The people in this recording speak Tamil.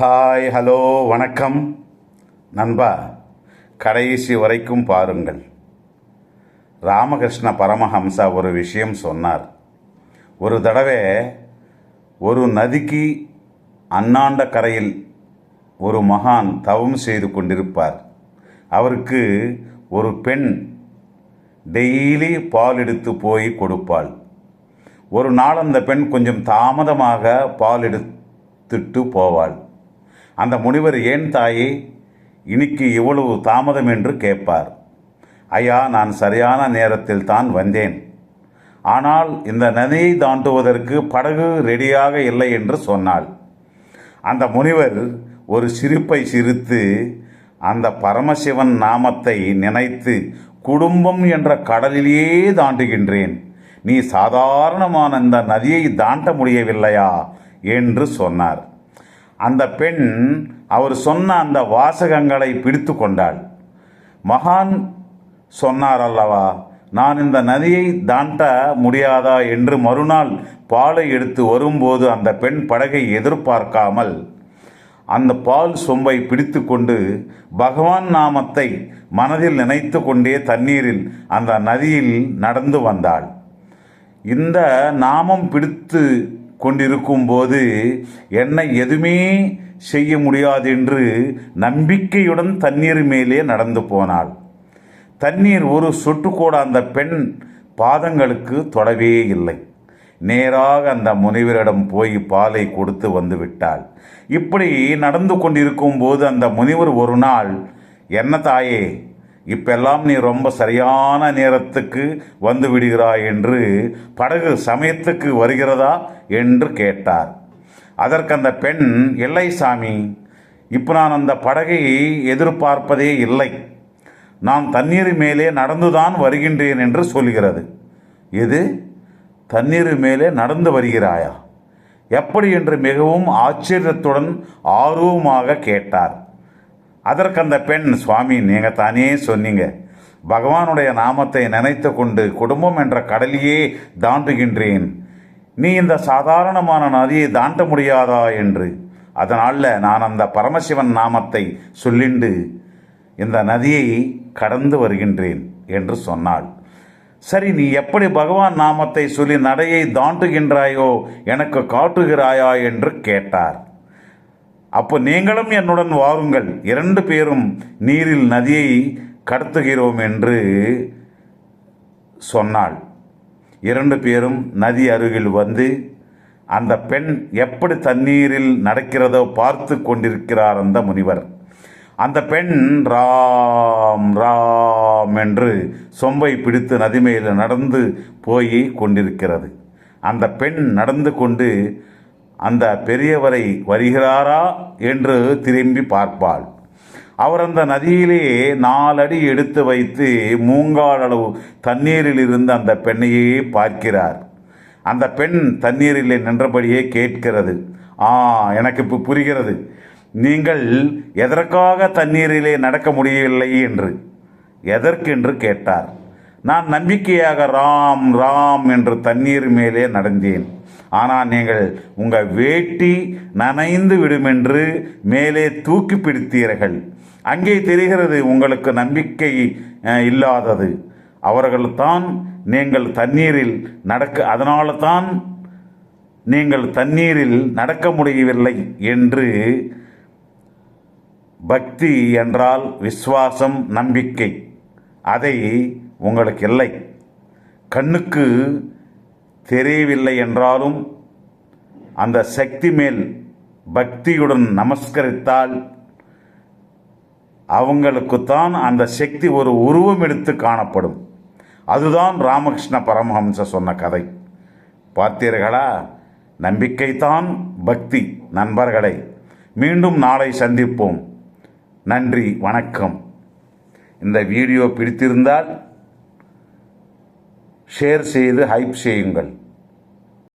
ஹாய் ஹலோ வணக்கம். நண்பா கடைசி வரைக்கும் பாருங்கள். ராமகிருஷ்ண பரமஹம்சா ஒரு விஷயம் சொன்னார். ஒரு தடவை ஒரு நதிக்கு அண்ணாண்ட கரையில் ஒரு மகான் தவம் செய்து கொண்டிருப்பார். அவருக்கு ஒரு பெண் டெய்லி பால் எடுத்து போய் கொடுப்பாள். ஒரு நாள் அந்த பெண் கொஞ்சம் தாமதமாக பால் எடுத்துட்டு போவாள். அந்த முனிவர் ஏன் தாயே? இன்னைக்கு இவ்வளவு தாமதம் என்று கேட்பார். ஐயா நான் சரியான நேரத்தில் தான் வந்தேன். ஆனால் இந்த நதியை தாண்டுவதற்கு படகு ரெடியாக இல்லை என்று சொன்னாள். அந்த முனிவர் ஒரு சிரிப்பை சிரித்து அந்த பரமசிவன் நாமத்தை நினைத்து குடும்பம் என்ற கடலிலேயே தாண்டுகின்றேன். நீ சாதாரணமான இந்த நதியை தாண்ட முடியவில்லையா? என்று சொன்னார். அந்த பெண் அவர் சொன்ன அந்த வாசகங்களை பிடித்து கொண்டாள். மகான் சொன்னார் அல்லவா நான் இந்த நதியை தாண்ட முடியாதா என்று மறுநாள் பாலை எடுத்து வரும்போது அந்த பெண் படகை எதிர்பார்க்காமல் அந்த பால் சொம்பை பிடித்து கொண்டு பகவான் நாமத்தை மனதில் நினைத்து கொண்டே தண்ணீரில் அந்த நதியில் நடந்து வந்தாள். இந்த நாமம் பிடித்து கொண்டிருக்கும் போது என்னை எதுவுமே செய்ய முடியாது என்று நம்பிக்கையுடன் தண்ணீர் மேலே நடந்து போனாள். தண்ணீர் ஒரு சொட்டு கூட அந்த பெண் பாதங்களுக்கு தொடவே இல்லை. நேராக அந்த முனிவரிடம் போய் பாலை கொடுத்து வந்து விட்டாள். இப்படி நடந்து கொண்டிருக்கும் போது அந்த முனிவர் ஒரு நாள் என்ன தாயே இப்பெல்லாம் நீ ரொம்ப சரியான நேரத்துக்கு வந்து விடுகிறாய் என்று படகு சமயத்துக்கு வருகிறதா என்று கேட்டார். அதற்கு அந்த பெண் இல்லை சாமி இப்போ நான் அந்த படகை எதிர்பார்ப்பதே இல்லை. நான் தண்ணீர் மேலே நடந்துதான் வருகின்றேன் என்று சொல்கிறது. இது தண்ணீர் மேலே நடந்து வருகிறாயா? எப்படி? என்று மிகவும் ஆச்சரியத்துடன் ஆர்வமாக கேட்டார். அதற்கு அந்த பெண் சுவாமி நீங்கள் தானே சொன்னீங்க. பகவானுடைய நாமத்தை நினைத்து கொண்டு குடும்பம் என்ற கடலையே தாண்டுகின்றேன். நீ இந்த சாதாரணமான நதியை தாண்ட முடியாதா என்று. அதனால் நான் அந்த பரமசிவன் நாமத்தை சொல்லிண்டு இந்த நதியை கடந்து வருகின்றேன் என்று சொன்னாள். சரி நீ எப்படி பகவான் நாமத்தை சொல்லி நடையை தாண்டுகின்றாயோ எனக்கு காட்டுகிறாயா என்று கேட்டார். அப்போ நீங்களும் என்னுடன் வாருங்கள். இரண்டு பேரும் நீரில் நதியை கடத்துகிறோம் என்று சொன்னாள். இரண்டு பேரும் நதி அருகில் வந்து அந்த பெண் எப்படி தண்ணீரில் நடக்கிறதோ பார்த்து கொண்டிருக்கிறார் அந்த முனிவர். அந்த பெண் ராம் ராம் என்று சொம்பை பிடித்து நதி மேல் நடந்து போய் கொண்டிருக்கிறது. அந்த பெண் நடந்து கொண்டு அந்த பெரியவரை வருகிறாரா என்று திரும்பி பார்ப்பாள். அவர் அந்த நதியிலே நாலடி எடுத்து வைத்து மூங்கால் அளவு தண்ணீரில் இருந்து அந்த பெண்ணையே பார்க்கிறார். அந்த பெண் தண்ணீரிலே நின்றபடியே கேட்கிறது. ஆ எனக்கு இப்போ புரிகிறது. நீங்கள் எதற்காக தண்ணீரிலே நடக்க முடியவில்லை? என்று. எதற்கென்று? கேட்டார். நான் நம்பிக்கையாக ராம் ராம் என்று தண்ணீர் மேலே நடந்தேன். ஆனால் நீங்கள் உங்கள் வேட்டி நனைந்து விடுமென்று மேலே தூக்கி பிடித்தீர்கள். அங்கே தெரிகிறது உங்களுக்கு நம்பிக்கை இல்லாதது. அவர்கள்தான் நீங்கள் தண்ணீரில் நடக்க அதனால தான் நீங்கள் தண்ணீரில் நடக்க முடியவில்லை என்று பக்தி என்றால் விசுவாசம் நம்பிக்கை. அதை உங்களுக்கு இல்லை கண்ணுக்கு தெரியவில்லை என்றாலும் அந்த சக்தி மேல் பக்தியுடன் நமஸ்கரித்தால் அவங்களுக்குத்தான் அந்த சக்தி ஒரு உருவம் எடுத்து காணப்படும். அதுதான் ராமகிருஷ்ண பரமஹம்ச சொன்ன கதை. பார்த்தீர்களா? நம்பிக்கைதான் பக்தி நண்பர்களை. மீண்டும் நாளை சந்திப்போம். நன்றி வணக்கம். இந்த வீடியோ பிடித்திருந்தால் ஷேர் செய்து ஹைப் செய்யுங்கள்.